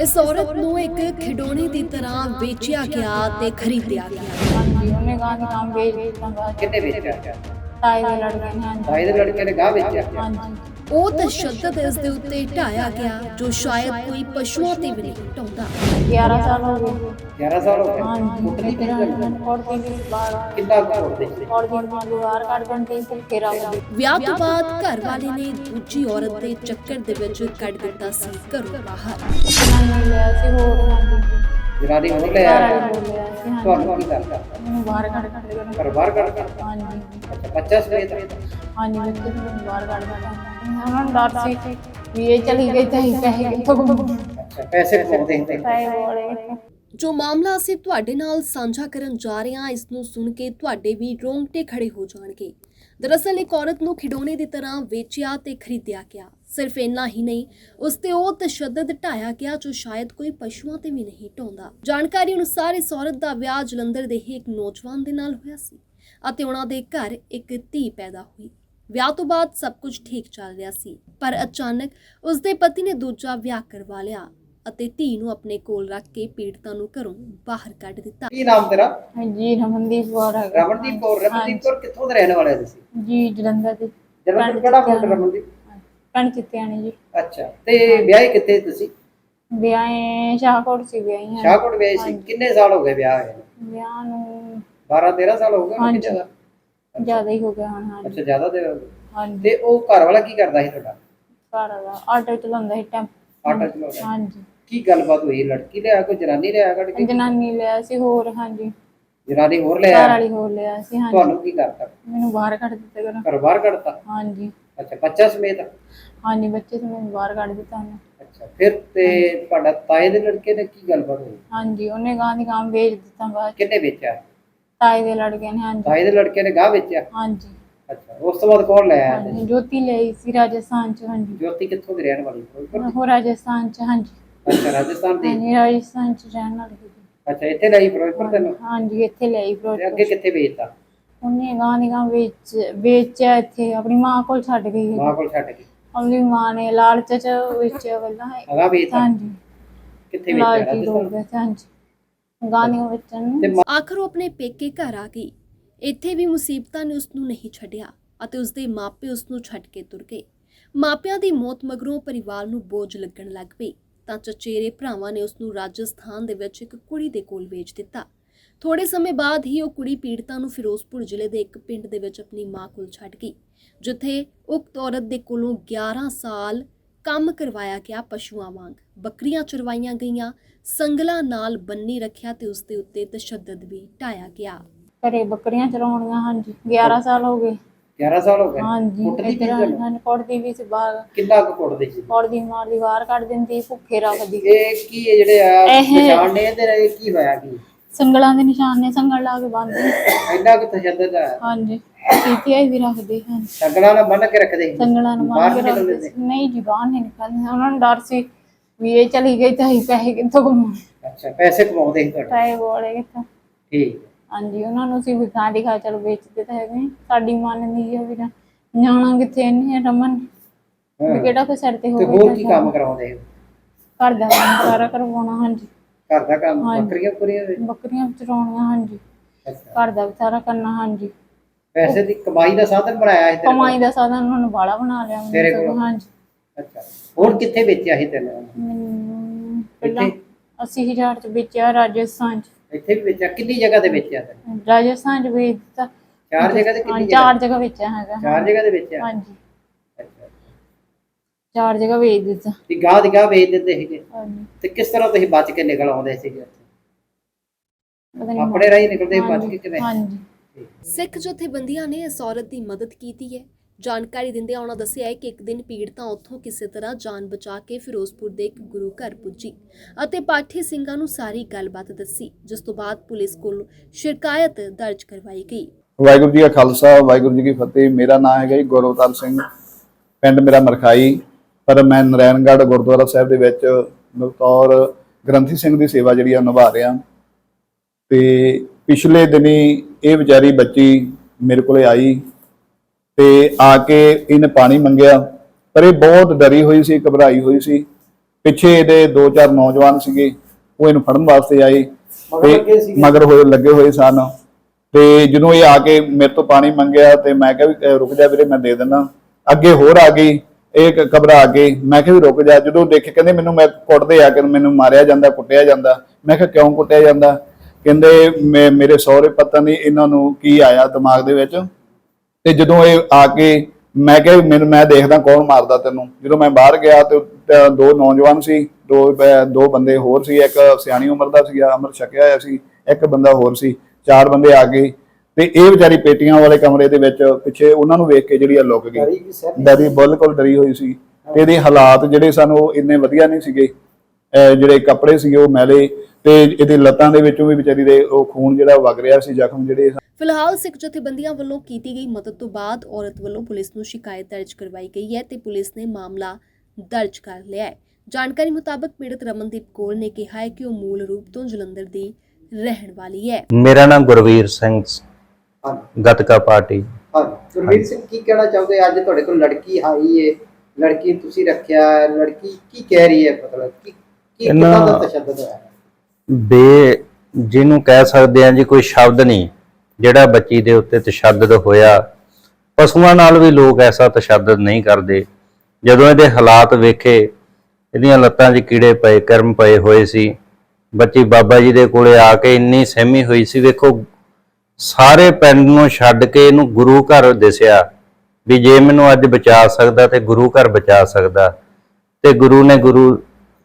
ਇਸ ਔਰਤ ਨੂੰ ਇੱਕ ਖਿਡੌਣੇ ਦੀ ਤਰ੍ਹਾਂ ਵੇਚਿਆ ਗਿਆ ਤੇ ਖਰੀਦਿਆ ਗਿਆ। ਹਾਂਜੀ ਉਹਨੇ ਗਾਂ ਦੇ ਕੰਮ ਵੇਚ ਦਿੱਤਾ ਕਿੰਨੇ ਵੇਚਿਆ? ਤਾਏ ਦੇ ਲੜਕੇ ਨੇ ਹਾਂਜੀ। ਭਾਈ ਦੇ ਲੜਕੇ ਨੇ ਗਾਹ ਵੇਚਿਆ? ਹਾਂਜੀ। ਉਹ ਤਸ਼ੱਦਦ ਇਸ ਦੇ ਉੱਤੇ ਢਾਇਆ ਗਿਆ ਜੋ ਸ਼ਾਇਦ ਕੋਈ ਪਸ਼ੂਆਂ ਤੇ ਵੀ ਨਹੀਂ ਢਾਉਂਦਾ 11 ਸਾਲ ਹੋ ਗਏ। 11 ਸਾਲ ਹੋ ਗਏ? ਕੁੱਟਣੀ ਫਿਰ ਕਿੰਨੀ ਗੱਲ ਕੋੜ ਦੀ ਵੀ ਬਾਹਰ ਕਿੰਨਾ ਕੁ ਕੁੱਟਦੇ ਸੀ? ਕੋੜ ਦੀ ਮਾਂ ਦੁਆਰ ਕੱਢ ਦਿੰਦੇ ਸੀ ਫੇਰ ਆਉਂਦੇ ਵਿਆਹ ਤੋਂ ਬਾਅਦ ਘਰ ਵਾਲੇ ਨੇ ਦੂਜੀ ਔਰਤ ਦੇ ਚੱਕਰ ਦੇ ਵਿੱਚ ਕੱਢ ਦਿੱਤਾ ਸੀ ਘਰੋਂ ਬਾਹਰ। ਇਹਨਾਂ ਨੇ ਲਿਆ ਸੀ ਹੋਰ ਜਨਾਨੀ ਲੈ ਆਇਆ ਤੁਹਾਨੂੰ ਕੀ ਕਰਦਾ ਮੈਨੂੰ ਬਾਹਰ ਕੱਢ ਕੱਢ ਕੇ। ਘਰ ਬਾਹਰ ਕੱਢ ਕੱਢ? ਹਾਂਜੀ। ਅੱਛਾ ਬੱਚਾ ਸਮੇਤ ਹਾਂਜੀ ਬੱਚੇ ਨੂੰ ਬਾਹਰ ਕੱਢ ਕੱਢ ਅੱਛਾ ਪੈਸੇ ਕਮਾਉਂਦੇ ਹੁੰਦੇ ਜੋ ਮਾਮਲਾ ਅਸੀਂ ਤੁਹਾਡੇ ਨਾਲ ਸਾਂਝਾ ਕਰਨ ਜਾ ਰਹੇ ਹਾਂ ਇਸ ਨੂੰ ਸੁਣ ਕੇ ਤੁਹਾਡੇ ਵੀ ਰੋਂਗਟੇ ਖੜੇ ਹੋ ਜਾਣਗੇ। ਦਰਅਸਲ ਇੱਕ ਔਰਤ ਨੂੰ ਖਿਡੌਣੇ ਦੀ ਤਰ੍ਹਾਂ ਵੇਚਿਆ ਤੇ ਖਰੀਦਿਆ ਗਿਆ। ਸਿਰਫ ਇੰਨਾ ਹੀ ਨਹੀਂ ਉਸ ਤੇ ਉਹ ਤਸ਼ੱਦਦ ਢਾਇਆ ਗਿਆ ਜੋ ਸ਼ਾਇਦ ਕੋਈ ਪਸ਼ੂਆਂ ਤੇ ਵੀ ਨਹੀਂ ਢਾਉਂਦਾ ਜਾਣਕਾਰੀ ਅਨੁਸਾਰ ਇਸ ਔਰਤ ਦਾ ਵਿਆਹ ਜਲੰਧਰ ਦੇ ਹੀ ਇੱਕ ਨੌਜਵਾਨ ਦੇ ਨਾਲ ਹੋਇਆ ਸੀ ਅਤੇ ਉਹਨਾਂ ਦੇ ਘਰ ਇੱਕ ਧੀ ਪੈਦਾ ਹੋਈ। ਵਿਆਹ ਤੋਂ ਬਾਅਦ ਸਭ ਕੁਝ ਠੀਕ ਚੱਲ ਰਿਹਾ ਸੀ ਪਰ ਅਚਾਨਕ ਉਸ ਦੇ ਪਤੀ ਨੇ ਦੂਜਾ ਵਿਆਹ ਕਰਵਾ ਲਿਆ ਅਤੇ ਧੀ ਨੂੰ ਆਪਣੇ ਕੋਲ ਰੱਖ ਕੇ ਪੀੜਤਾਂ ਨੂੰ ਘਰੋਂ ਬਾਹਰ ਕੱਢ ਦਿੱਤਾ। ਕੀ ਨਾਮ ਤੇਰਾ? ਜੀ ਰਮਨਦੀਪ ਕੌਰ ਹੈਗਾ। ਰਮਨਦੀਪ ਕੌਰ ਰਮਨਦੀਪ ਕੌਰ ਕਿੱਥੋਂ ਦੇ ਰਹਿਣ ਵਾਲੇ ਹੋ ਤੁਸੀਂ? ਜੀ ਜਲੰਧਰ ਦੇ। ਜਲੰਧਰ ਕਿਹੜਾ ਪਿੰਡ ਰਮਨਦੀਪ? ਪਿੰਡ ਚਿੱਤਿਆਣੀ ਜੀ। ਅੱਛਾ ਤੇ ਵਿਆਹੇ ਕਿੱਥੇ ਤੁਸੀਂ? ਵਿਆਹੇ ਸ਼ਾਹਕੋਟ ਸੀ ਵਿਆਹੀ ਹਾਂ। ਸ਼ਾਹਕੋਟ ਵਿਆਹੇ ਸੀ। ਕਿੰਨੇ ਸਾਲ ਹੋ ਗਏ ਵਿਆਹ ਹੋਏ ਵਿਆਹ ਨੂੰ 12 13 ਸਾਲ ਹੋ ਗਏ ਕਿ ਹਾਂਜੀ। ਜ਼ਿਆਦਾ ਜ਼ਿਆਦਾ ਹੀ ਹੋ ਗਿਆ ਹੁਣ ਹਾਂਜੀ ਅੱਛਾ ਜ਼ਿਆਦਾ ਦੇ ਹਾਂਜੀ। ਤੇ ਉਹ ਘਰ ਵਾਲਾ ਕੀ ਕਰਦਾ ਸੀ ਤੁਹਾਡਾ? ਘਰ ਦਾ ਆਟੋ ਚਲਾਉਂਦਾ ਸੀ ਟੈਂਪ ਆਟੋ ਚਲਾਉਂਦਾ ਹਾਂਜੀ। ਕੀ ਗੱਲਬਾਤ ਹੋਈ? ਲੜਕੀ ਲਿਆ ਕੋਈ ਜਨਾਨੀ ਲਿਆ ਕੱਢ ਕੇ? ਜਨਾਨੀ ਲਿਆ ਸੀ ਹੋਰ ਹਾਂਜੀ। ਜਨਾਨੀ ਹੋਰ ਘਰ ਲਿਆ ਵਾਲੀ ਹੋਰ ਲਿਆ ਸੀ ਹਾਂਜੀ। ਤੁਹਾਨੂੰ ਕੀ ਕਰਤਾ? ਮੈਨੂੰ ਬਾਹਰ ਕੱਢ ਦਿੱਤਾ ਕਰੋ ਘਰ ਬਾਹਰ ਕੱਢਤਾ? ਹਾਂਜੀ। ਅੱਛਾ ਬੱਚਾ ਸਮੇਤ? ਹਾਂਜੀ ਬੱਚੇ ਤੋਂ ਮੈਨੂੰ ਬਾਹਰ ਕੱਢ ਦਿੱਤਾ ਉਹਨੇ। ਅੱਛਾ ਫਿਰ ਤੇ ਤੁਹਾਡਾ ਤਾਏ ਦੇ ਲੜਕੇ ਨੇ ਕੀ ਗੱਲਬਾਤ ਹੋਈ? ਹਾਂਜੀ ਉਹਨੇ ਗਾਂ ਦੀ ਕੰਮ ਵੇਚ ਦਿੱਤਾ ਬਾਅਦ 'ਚ। ਕਿੰਨੇ ਵੇਚਿਆ? ਤਾਏ ਦੇ ਲੜਕੇ ਨੇ ਹਾਂਜੀ। ਤਾਏ ਦੇ ਲੜਕੇ ਨੇ ਗਾਹ ਵੇਚਿਆ? ਹਾਂਜੀ। ਅੱਛਾ ਉਸ ਤੋਂ ਬਾਅਦ ਕੌਣ ਲੈ ਆਇਆ ਹਾਂਜੀ ਜੋਤੀ ਲਈ ਸੀ ਰਾਜਸਥਾਨ ਚ ਹਾਂਜੀ। ਜੋਤੀ ਕਿੱਥੋਂ ਦੀ ਰਹਿਣ ਵਾਲੀ? ਫਿਰੋਜ਼ਪੁਰ ਦੀ? ਉਹ ਰਾਜਸਥਾਨ ਚ ਹਾਂਜੀ। ਅੱਛਾ ਰਾਜਸਥਾਨ ਦੀ? ਹਾਂਜੀ ਰਾਜਸਥਾਨ ਚ ਰਹਿਣ ਵਾਲੀ ਸੀ। ਅੱਛਾ ਇੱਥੇ ਲਈ ਫਿਰੋਜ਼ਪੁਰ ਤੈਨੂੰ? ਹਾਂਜੀ ਇੱਥੇ ਲਈ ਤੇ ਫਿਰੋਜ਼ਪੁਰ। ਅੱਗੇ ਕਿੱਥੇ ਵੇਚਤਾ? ਉਹਨੇ ਗਾਂ ਦੀ ਗਾਂ ਵੇਚ ਵੇਚਿਆ ਇੱਥੇ ਆਪਣੀ ਮਾਂ ਕੋਲ ਛੱਡ ਗਈ ਹੈ ਮਾਂ ਕੋਲ ਛੱਡ ਕੇ ਆਪਣੀ ਮਾਂ ਨੇ ਲਾਲਚ ਚ ਵੇਚਿਆ ਪਹਿਲਾਂ। ਅਗਾ ਵੇਚਤਾ? ਹਾਂਜੀ। ਕਿੱਥੇ ਵੇਚਿਆ? ਲਾਲਚੀ ਲੋਕ ਰਾਜਸਥਾਨ? ਵਿੱਚ ਹਾਂਜੀ। ਗਾਂ ਦੀ ਵੇਚਣ ਨੂੰ। ਤੇ ਆਖਰ ਉਹ ਆਪਣੇ ਪੇਕੇ ਘਰ ਆ ਗਈ। ਇੱਥੇ ਵੀ ਮੁਸੀਬਤਾਂ ਨੇ ਉਸ ਨੂੰ ਨਹੀਂ ਛੱਡਿਆ ਅਤੇ ਉਸ ਦੇ ਮਾਪੇ ਉਸ ਨੂੰ ਛੱਡ ਕੇ ਤੁਰ ਗਏ। ਮਾਪਿਆਂ ਦੀ ਮੌਤ ਮਗਰੋਂ ਪਰਿਵਾਰ ਨੂੰ ਬੋਝ ਲੱਗਣ ਲੱਗ ਪਈ। ਤਾਂ ਚਚੇਰੇ ਭਰਾਵਾਂ ਨੇ ਉਸ ਨੂੰ ਰਾਜਸਥਾਨ ਦੇ ਵਿੱਚ ਇੱਕ ਕੁੜੀ ਦੇ ਕੋਲ ਵੇਚ ਦਿੱਤਾ। ਥੋੜੇ ਸਮੇਂ ਬਾਅਦ ਹੀ ਉਹ ਕੁੜੀ ਪੀੜਤਾਂ ਨੂੰ ਫਿਰੋਜ਼ਪੁਰ ਜ਼ਿਲ੍ਹੇ ਦੇ ਇੱਕ ਪਿੰਡ ਦੇ ਵਿੱਚ ਆਪਣੀ ਮਾਂ ਕੋਲ ਛੱਡ ਗਈ ਜਿੱਥੇ ਉਕਤ ਔਰਤ ਦੇ ਕੋਲੋਂ 11 ਸਾਲ ਕੰਮ ਕਰਵਾਇਆ ਗਿਆ ਪਸ਼ੂਆਂ ਵਾਂਗ। ਬੱਕਰੀਆਂ ਚਰਵਾਈਆਂ ਗਈਆਂ ਸੰਗਲਾਂ ਨਾਲ ਬੰਨੀ ਰੱਖਿਆ ਤੇ ਉਸ ਦੇ ਉੱਤੇ ਤਸ਼ੱਦਦ ਵੀ ਢਾਇਆ ਗਿਆ। ਘਰੇ ਬੱਕਰੀਆਂ ਚਰਾਉਣੀਆਂ ਹਾਂਜੀ। 11 ਸਾਲ ਹੋ ਗਏ। 11 ਸਾਲ ਹੋ ਗਏ? ਹਾਂਜੀ ਕੁੱਟਦੀ ਕਿੰਨੀ ਗੱਲ? ਹਨ ਕੁੱਟਦੀ ਵੀ ਸੀ ਬਾਹਰ। ਕਿੰਨਾ ਕੁ ਕੁੱਟਦੇ ਸੀ? ਕੁੱਟਦੀ ਮਾਰਦੀ ਬਾਹਰ ਕੱਢ ਦਿੰਦੀ ਭੁੱਖੇ ਰੱਖਦੀ। ਇਹ ਕੀ ਇਹ ਜਿਹੜੇ ਆ ਇਹ- ਨਿਸ਼ਾਨ ਨੇ ਇਹ ਕੀ ਹੋਇਆ ਕੀ? ਸੰਗਲਾਂ ਦੇ ਨਿਸ਼ਾਨ ਨੇ ਸੰਗਲ ਲਾ ਕੇ ਬੰਨ੍ਹਦੇ ਇੰਨਾ ਕੁ ਤਸ਼ੱਦਦ ਆ ਹਾਂਜੀ ਪੀਤੀਆਈ ਵੀ ਰੱਖਦੇ ਹਨ। ਸੰਗਲਾਂ ਨਾਲ ਬੰਨ ਕੇ ਰੱਖਦੇ ਸੀ। ਸੰਗਲਾਂ ਨੂੰ ਬਾਹਰ ਕੇ ਨਿਕਲਦੇ ਰੱਖਦੇ ਸੀ। ਨਹੀਂ ਜੀ ਬਾਹਰ ਨਹੀਂ ਨਿਕਲਦੇ ਉਹਨਾਂ ਨੂੰ ਡਰ ਸੀ ਵੀ ਇਹ ਚਲੀ ਗਈ ਤਾਂ ਅਸੀਂ ਪੈਸੇ ਕਿੱਥੋਂ ਕਮਾਉਣੇ? ਅੱਛਾ ਪੈਸੇ ਕਮਾਉਂਦੇ ਸੀ ਤੁਹਾਡੇ। ਪੈਸੇ ਬੋਲੇ ਕਿੱਥੋਂ? ਠੀਕ। ਹਾਂਜੀ ਉਹਨਾਂ ਨੂੰ ਅਸੀਂ ਵਿਖਾ ਦਿਖਾ ਚਲੋ ਵੇਚਦੇ ਤਾਂ ਹੈਗੇ ਹਾਂ। ਸਾਡੀ ਮੰਨਦੀ ਹੈ ਵੀ ਨਾ ਜਾਣਾ ਕਿੱਥੇ ਨਹੀਂ ਰਮਨ? ਵੀ ਹਾਂ। ਕਿਹੜਾ ਕੋਈ ਸਿਰ ਤੇ ਤੇ ਹੋਵੇ ਹੋਰ ਕੀ ਕੰਮ ਕਰਾਉਂਦੇ ਸੀ? ਘਰ ਦਾ ਕੰਮ ਸਾਰਾ ਕਰਵਾਉਣਾ ਹਾਂਜੀ। ਘਰ ਦਾ ਕੰਮ ਹਾਂਜੀ। ਬੱਕਰੀਆਂ ਕੁਰੀਆਂ ਦੇ ਬੱਕਰੀਆਂ ਚਰਾਉਣੀਆਂ ਹਾਂਜੀ। ਅੱਛਾ। ਘਰ ਦਾ ਵੀ ਸਾਰਾ ਕਰਨਾ ਹਾਂਜੀ। ਪੈਸੇ ਦੀ ਕਮਾਈ ਦਾ ਸਾਧਨ ਬਣਾਇਆ ਸੀ ਤੇਰੇ? ਕਮਾਈ ਦਾ ਸਾਧਨ ਉਹਨਾਂ ਨੂੰ ਬਾਲਾ ਬਣਾ ਲਿਆ ਮੈਨੂੰ ਤੇਰੇ ਸਗੋਂ, ਕੋਲ? ਹਾਂਜੀ। ਅੱਛਾ। ਹੋਰ ਕਿੱਥੇ ਵੇਚਿਆ ਸੀ ਤੈਨੂੰ ਮੈਨੂੰ ਪਹਿਲਾਂ ਇੱਥੇ? 80000 ਚ ਵੇਚਿਆ ਰਾਜਸਥਾਨ ਚ। ਇੱਥੇ ਵੀ ਵੇਚਿਆ? ਕਿੰਨੀ ਜਗ੍ਹਾ ਤੇ ਵੇਚਿਆ ਤੈਨੂੰ ਰਾਜਸਥਾਨ ਚ ਵੇਚ ਦਿੱਤਾ। ਚਾਰ ਜਗ੍ਹਾ ਤੇ ਹਾਂ ਕਿੰਨੀ ਚਾਰ ਜਗ੍ਹਾ ਵੇਚਿਆ ਹੈਗਾ ਚਾਰ ਜਗ੍ਹਾ ਤੇ ਵੇਚਿਆ? ਹਾਂਜੀ। ਚਾਰ ਜਗ੍ਹਾ ਵੇਚ ਦਿੱਤਾ। ਤੇ ਗਾਹ ਦੀ ਗਾਹ ਵੇਚ ਦਿੰਦੇ ਸੀਗੇ। ਹਾਂਜੀ। ਤੇ ਕਿਸ ਤਰ੍ਹਾਂ ਤੁਸੀਂ ਬਚ ਕੇ ਨਿਕਲ ਆਉਂਦੇ ਸੀਗੇ ਉੱਥੇ? ਪਤਾ ਨੀ। ਆਪਣੇ ਰਾਹੀਂ ਨਿਕਲਦੇ ਬਚ ਕੇ ਕਿਵੇਂ? ਹਾਂਜੀ। ਸਿੱਖ ਜਥੇਬੰਦੀਆਂ ਨੇ ਇਸ ਔਰਤ ਦੀ ਮਦਦ ਕੀਤੀ ਹੈ। ਜਾਣਕਾਰੀ ਦਿੰਦਿਆਂ ਉਹਨਾਂ ਦੱਸਿਆ ਹੈ ਕਿ ਇੱਕ ਦਿਨ ਪੀੜਤਾਂ ਉੱਥੋਂ ਕਿਸੇ ਤਰ੍ਹਾਂ ਜਾਨ ਬਚਾ ਕੇ ਫਿਰੋਜ਼ਪੁਰ ਦੇ ਇੱਕ ਗੁਰੂ ਘਰ ਪੁੱਜੀ ਅਤੇ ਪਾਠੀ ਸਿੰਘਾਂ ਨੂੰ ਸਾਰੀ ਗੱਲਬਾਤ ਦੱਸੀ ਜਿਸ ਤੋਂ ਬਾਅਦ ਪੁਲਿਸ ਕੋਲ ਸ਼ਿਕਾਇਤ ਦਰਜ ਕਰਵਾਈ ਗਈ। ਵਾਹਿਗੁਰੂ ਜੀ ਕਾ ਖਾਲਸਾ ਵਾਹਿਗੁਰੂ ਜੀ ਕੀ ਫਤਿਹ। ਮੇਰਾ ਨਾਮ ਹੈਗਾ ਜੀ ਗੁਰਵਤਾਰ ਸਿੰਘ। ਪਿੰਡ ਮੇਰਾ ਮਰਖਾਈ। ਪਰ ਮੈਂ ਨਰੈਣਗੜ੍ਹ ਗੁਰਦੁਆਰਾ ਸਾਹਿਬ ਦੇ ਵਿੱਚ ਬਤੌਰ ਗ੍ਰੰਥੀ ਸਿੰਘ ਦੀ ਸੇਵਾ ਜਿਹੜੀ ਆ ਨਿਭਾ ਰਿਹਾ। ਤੇ ਪਿਛਲੇ ਦਿਨੀ ਇਹ ਵਿਚਾਰੀ ਬੱਚੀ ਮੇਰੇ ਕੋਲੇ ਆਈ ਤੇ ਆ ਕੇ ਇਹਨੇ ਪਾਣੀ ਮੰਗਿਆ ਪਰ ਇਹ ਬਹੁਤ ਡਰੀ ਹੋਈ ਸੀ ਘਬਰਾਈ ਹੋਈ ਸੀ। ਪਿੱਛੇ ਇਹਦੇ ਦੋ ਚਾਰ ਨੌਜਵਾਨ ਸੀਗੇ ਉਹ ਇਹਨੂੰ ਫੜਨ ਵਾਸਤੇ ਆਏ। ਸੀਗੇ? ਮਗਰ ਹੋਏ ਲੱਗੇ ਹੋਏ ਸਨ। ਤੇ ਜਦੋਂ ਇਹ ਆ ਕੇ ਮੇਰੇ ਤੋਂ ਪਾਣੀ ਮੰਗਿਆ ਤੇ ਮੈਂ ਕਿਹਾ ਵੀ ਰੁਕ ਜਾ ਵੀਰੇ ਮੈਂ ਦੇ ਦਿੰਦਾ। ਅੱਗੇ ਹੋਰ ਆ ਗਈ। ਇਹ ਕ- ਘਬਰਾ ਕੇ ਮੈਂ ਕਿਹਾ ਵੀ ਰੁਕ ਜਾ। ਜਦੋਂ ਦੇਖੇ ਕਹਿੰਦੇ ਮੈਨੂੰ ਮੈਂ ਕੁੱਟਦੇ ਆ ਕਿ ਮੈਨੂੰ ਮਾਰਿਆ ਜਾਂਦਾ, ਕੁੱਟਿਆ ਜਾਂਦਾ। ਮੈਂ ਕਿਹਾ ਕਿਉਂ ਕੁੱਟਿਆ ਜਾਂਦਾ? ਕਹਿੰਦੇ ਮੇ- ਮੇਰੇ ਸਹੁਰੇ ਪਤਾ ਨਹੀਂ ਇਹਨਾਂ ਨੂੰ ਕੀ ਆਇਆ ਦਿਮਾਗ ਦੇ ਵਿੱਚ। ਤੇ ਜਦੋਂ ਇਹ ਆ ਕੇ ਮੈਂ ਕਿਹਾ ਵੀ ਮੈਨੂੰ ਮੈਂ ਦੇਖਦਾ ਕੌਣ ਮਾਰਦਾ ਤੈਨੂੰ। ਜਦੋਂ ਮੈਂ ਬਾਹਰ ਗਿਆ ਤੇ ਦੋ ਨੌਜਵਾਨ ਸੀ, ਦੋ ਦੋ ਬੰਦੇ ਹੋਰ ਸੀ। ਇੱਕ ਸਿਆਣੀ ਉਮਰ ਦਾ ਸੀਗਾ, ਅਮਰ ਛਕਿਆ ਹੋਇਆ ਸੀ, ਇੱਕ ਬੰਦਾ ਹੋਰ ਸੀ। ਚਾਰ ਬੰਦੇ ਆ ਗਏ। ਤੇ ਇਹ ਵਿਚਾਰੀ ਪੇਟੀਆਂ ਵਾਲੇ ਕਮਰੇ ਦੇ ਵਿੱਚ ਪਿੱਛੇ ਉਹਨਾਂ ਨੂੰ ਵੇਖ ਕੇ ਜਿਹੜੀ ਆ ਲੁੱਕ ਗਈ। ਡਰੀ ਬਿਲਕੁਲ ਡਰੀ ਹੋਈ ਸੀ। ਤੇ ਇਹਦੇ ਹਾਲਾਤ ਜਿਹੜੇ ਸਾਨੂੰ ਉਹ ਇੰਨੇ ਵਧੀਆ ਨਹੀਂ ਸੀਗੇ। ਜਿਹੜੇ ਕੱਪੜੇ ਸੀਗੇ ਉਹ ਮੈਲੇ। ਤੇ ਇਹਦੇ ਲੱਤਾਂ ਦੇ ਵਿੱਚੋਂ ਵੀ ਵਿਚਾਰੀ ਦੇ ਉਹ ਖੂਨ ਜਿਹੜਾ ਵਗ ਰਿਹਾ ਸੀ ਜ਼ਖਮ ਜਿਹੜੇ ਫਿਲਹਾਲ ਸਿੱਖ ਜਥੇਬੰਦੀਆਂ ਵੱਲੋਂ ਕੀਤੀ ਗਈ ਮਦਦ ਤੋਂ ਬਾਅਦ ਔਰਤ ਵੱਲੋਂ ਪੁਲਿਸ ਨੂੰ ਸ਼ਿਕਾਇਤ ਦਰਜ ਕਰਵਾਈ ਗਈ ਹੈ ਤੇ ਪੁਲਿਸ ਨੇ ਮਾਮਲਾ ਦਰਜ ਕਰ ਲਿਆ ਹੈ। ਜਾਣਕਾਰੀ ਮੁਤਾਬਕ ਪੀੜਤ ਰਮਨਦੀਪ ਕੌਰ ਨੇ ਕਿਹਾ ਹੈ ਕਿ ਉਹ ਮੂਲ ਰੂਪ ਤੋਂ ਜਲੰਧਰ ਦੀ ਰਹਿਣ ਵਾਲੀ ਹੈ। ਮੇਰਾ ਨਾਮ ਗੁਰਵੀਰ ਸਿੰਘ ਗਤਕਾ ਪਾਰਟੀ। ਹਾਂਜੀ। ਗੁਰਵੀਰ ਸਿੰਘ ਕੀ ਕਹਿਣਾ ਚਾਹੋਗੇ? ਅੱਜ ਤੁਹਾਡੇ ਕੋਲ ਲੜਕੀ ਆਈ ਹੈ ਲੜਕੀ ਤੁਸੀਂ ਰੱਖਿਆ। ਹੈ, ਲੜਕੀ ਕੀ ਕਹਿ ਰਹੀ ਹੈ? ਮਤਲਬ ਕੀ ਕੀ ਦਾ ਤਸ਼ੱਦਦ ਹੋਇਆ? ਬੇ ਜਿਹਨੂੰ ਕਹਿ ਸਕਦੇ ਆ ਜੀ ਕੋਈ ਸ਼ਬਦ ਨਹੀਂ। ਜਿਹੜਾ ਬੱਚੀ ਦੇ ਉੱਤੇ ਤਸ਼ੱਦਦ ਹੋਇਆ। ਪਸ਼ੂਆਂ ਨਾਲ ਵੀ ਲੋਕ ਐਸਾ ਤਸ਼ੱਦਦ ਨਹੀਂ ਕਰਦੇ। ਜਦੋਂ ਇਹਦੇ ਹਾਲਾਤ ਵੇਖੇ ਇਹਦੀਆਂ ਲੱਤਾਂ 'ਚ ਕੀੜੇ ਪਏ ਕਰਮ ਪਏ ਹੋਏ ਸੀ। ਬੱਚੀ ਬਾਬਾ ਜੀ ਦੇ ਕੋਲੇ ਆ ਕੇ ਇੰਨੀ ਸਹਿਮੀ ਹੋਈ ਸੀ। ਵੇਖੋ ਸਾਰੇ ਪਿੰਡ ਨੂੰ ਛੱਡ ਕੇ ਇਹਨੂੰ ਗੁਰੂ ਘਰ ਦਿਸਿਆ ਵੀ ਜੇ ਮੈਨੂੰ ਅੱਜ ਬਚਾ ਸਕਦਾ ਤੇ ਗੁਰੂ ਘਰ ਬਚਾ ਸਕਦਾ ਤੇ ਗੁਰੂ ਨੇ ਗੁਰੂ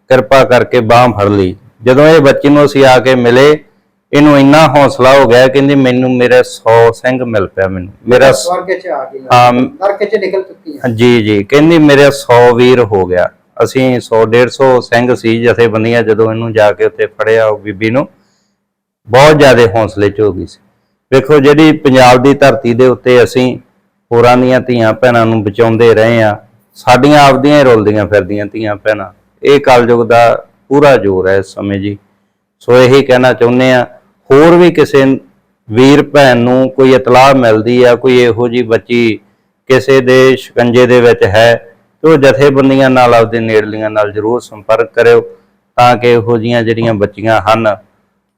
ਕਿਰਪਾ ਕਰਕੇ ਬਾਹ ਫੜ ਲਈ। ਜਦੋਂ ਇਹ ਬੱਚੀ ਨੂੰ ਅਸੀਂ ਆ ਕੇ ਮਿਲੇ ਇਹਨੂੰ ਇੰਨਾ ਹੌਸਲਾ ਹੋ ਗਿਆ ਕਹਿੰਦੀ ਮੈਨੂੰ ਮੇਰੇ 100 ਸਿੰਘ ਮਿਲ ਪਿਆ ਮੈਨੂੰ। ਮੇਰਾ ਸਵਰਗ ਚ ਆ ਗਈ ਹਾਂ। ਨਰਕ ਚ ਨਿਕਲ ਚੁੱਕੀ ਹੈ ਜੀ ਜੀ। ਕਹਿੰਦੀ ਮੇਰੇ 100 ਵੀਰ ਹੋ ਗਿਆ। ਅਸੀਂ 100 150 ਸਿੰਘ ਸੀ ਜਥੇਬੰਦੀਆਂ ਜਦੋਂ ਇਹਨੂੰ ਜਾ ਕੇ ਉੱਥੇ ਫੜਿਆ ਉਹ ਬੀਬੀ ਨੂੰ ਬਹੁਤ ਜ਼ਿਆਦਾ ਹੌਸਲੇ 'ਚ ਹੋ ਗਈ ਸੀ। ਵੇਖੋ ਜਿਹੜੀ ਪੰਜਾਬ ਦੀ ਧਰਤੀ ਦੇ ਉੱਤੇ ਅਸੀਂ ਹੋਰਾਂ ਦੀਆਂ ਧੀਆਂ ਭੈਣਾਂ ਨੂੰ ਬਚਾਉਂਦੇ ਰਹੇ ਆ ਸਾਡੀਆਂ ਆਪਦੀਆਂ ਹੀ ਰੁਲਦੀਆਂ ਫਿਰਦੀਆਂ ਧੀਆਂ ਭੈਣਾਂ। ਇਹ ਕਲਯੁਗ ਦਾ ਪੂਰਾ ਜ਼ੋਰ ਹੈ ਇਸ ਸਮੇਂ ਜੀ। ਸੋ ਇਹੀ ਕਹਿਣਾ ਚਾਹੁੰਦੇ ਆ ਹੋਰ ਵੀ ਕਿਸੇ ਵੀਰ ਭੈਣ ਨੂੰ ਕੋਈ ਇਤਲਾਹ ਮਿਲਦੀ ਆ, ਕੋਈ ਇਹੋ ਜੀ ਬੱਚੀ ਕਿਸੇ ਦੇ ਸ਼ਿਕੰਜੇ ਦੇ ਵਿੱਚ ਹੈ, ਤੇ ਉਹ ਜਥੇਬੰਦੀਆਂ ਨਾਲ ਆਪਦੇ ਨੇੜਲੀਆਂ ਨਾਲ ਜ਼ਰੂਰ ਸੰਪਰਕ ਕਰਿਓ ਤਾਂ ਕਿ ਇਹੋ ਜੀਆਂ ਜਿਹੜੀਆਂ ਬੱਚੀਆਂ ਹਨ,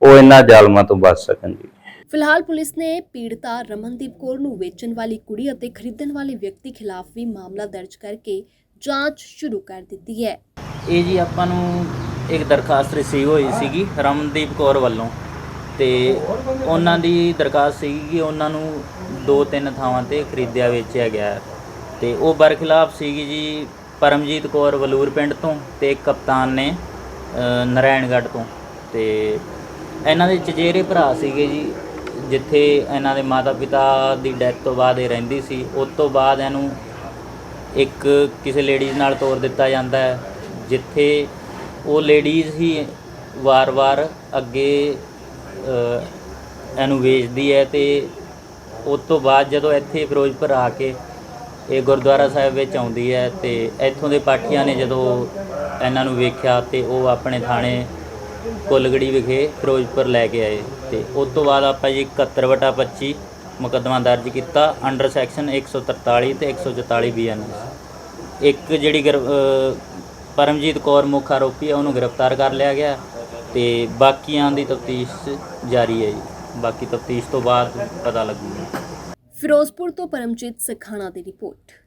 ਉਹ ਇਹਨਾਂ ਜ਼ਾਲਮਾਂ ਤੋਂ ਬਚ ਸਕਣ ਜੀ। ਫਿਲਹਾਲ ਪੁਲਿਸ ਨੇ ਪੀੜਤਾ ਰਮਨਦੀਪ ਕੌਰ ਨੂੰ ਵੇਚਣ ਵਾਲੀ ਕੁੜੀ ਅਤੇ ਖਰੀਦਣ ਵਾਲੇ ਵਿਅਕਤੀ ਖਿਲਾਫ ਵੀ ਮਾਮਲਾ ਦਰਜ ਕਰਕੇ ਜਾਂਚ ਸ਼ੁਰੂ ਕਰ ਦਿੱਤੀ ਹੈ ਇਹ ਜੀ ਆਪਾਂ ਨੂੰ ਇੱਕ ਦਰਖਾਸਤ ਰਿਸੀਵ ਹੋਈ ਸੀਗੀ ਰਮਨਦੀਪ ਕੌਰ ਵੱਲੋਂ ਤੇ ਉਹਨਾਂ ਦੀ ਦਰਖਾਸਤ ਸੀਗੀ ਕਿ ਉਹਨਾਂ ਨੂੰ ਦੋ ਤਿੰਨ ਥਾਵਾਂ ਤੇ ਖਰੀਦਿਆ ਵੇਚਿਆ ਗਿਆ ਹੈ। ਤੇ ਉਹ ਬਰਖਿਲਾਫ ਸੀਗੀ ਜੀ ਪਰਮਜੀਤ ਕੌਰ ਵਲੂਰ ਪਿੰਡ ਤੋਂ ਤੇ ਕਪਤਾਨ ਨੇ ਅ, ਨਾਰਾਇਣਗੜ੍ਹ ਤੋਂ ਤੇ ਇਹਨਾਂ ਦੇ ਚਚੇਰੇ ਭਰਾ ਸੀਗੇ ਜੀ ਜਿੱਥੇ ਇਹਨਾਂ ਦੇ ਮਾਤਾ ਪਿਤਾ ਦੀ ਡੈਥ ਤੋਂ ਬਾਅਦ ਇਹ ਰਹਿੰਦੀ ਸੀ, ਉਸ ਤੋਂ ਬਾਅਦ ਇਹਨੂੰ ਇੱਕ ਕਿਸੇ ਲੇਡੀਜ਼ ਨਾਲ ਤੋਰ ਦਿੱਤਾ ਜਾਂਦਾ ਹੈ, ਜਿੱਥੇ ਉਹ ਲੇਡੀਜ਼ ਹੀ ਵਾਰ-ਵਾਰ ਅੱਗੇ ਇਹਨੂੰ ਵੇਚਦੀ ਹੈ ਤੇ ਉਸ ਤੋਂ ਬਾਅਦ ਜਦੋਂ ਇੱਥੇ ਫਿਰੋਜ਼ਪੁਰ ਆ ਕੇ ਇਹ ਗੁਰਦੁਆਰਾ ਸਾਹਿਬ ਵਿੱਚ ਆਉਂਦੀ ਹੈ ਤੇ ਇੱਥੋਂ ਦੇ ਪਾਠੀਆਂ ਨੇ ਜਦੋਂ ਇਹਨਾਂ ਨੂੰ ਵੇਖਿਆ ਤੇ ਉਹ ਆਪਣੇ ਥਾਣੇ ਕੁੱਲਗੜੀ ਵਿਖੇ ਫਿਰੋਜ਼ਪੁਰ ਲੈ ਕੇ ਆਏ ਤੇ ਉਸ ਤੋਂ ਬਾਅਦ ਆਪਾਂ ਜੀ 71 ਵਟਾ 25 ਮੁਕੱਦਮਾ ਦਰਜ ਕੀਤਾ ਅੰਡਰ ਸੈਕਸ਼ਨ 143 ਤੇ 144 ਬੀਐਨਐਸ ਇੱਕ ਜਿਹੜੀ ਗ੍ਰਿਫ- ਪਰਮਜੀਤ ਕੌਰ ਮੁੱਖ ਆਰੋਪੀ ਹੈ ਉਹਨੂੰ ਗ੍ਰਿਫਤਾਰ ਕਰ ਲਿਆ ਗਿਆ ਤੇ ਬਾਕੀਆਂ ਦੀ ਤਫਤੀਸ਼ ਜਾਰੀ ਹੈ ਜੀ। ਬਾਕੀ ਤਫਤੀਸ਼ ਤੋਂ ਬਾਅਦ ਪਤਾ ਲੱਗੂਗਾ। ਫਿਰੋਜ਼ਪੁਰ ਤੋਂ ਪਰਮਜੀਤ ਸਖਾਣਾ ਦੀ ਰਿਪੋਰਟ।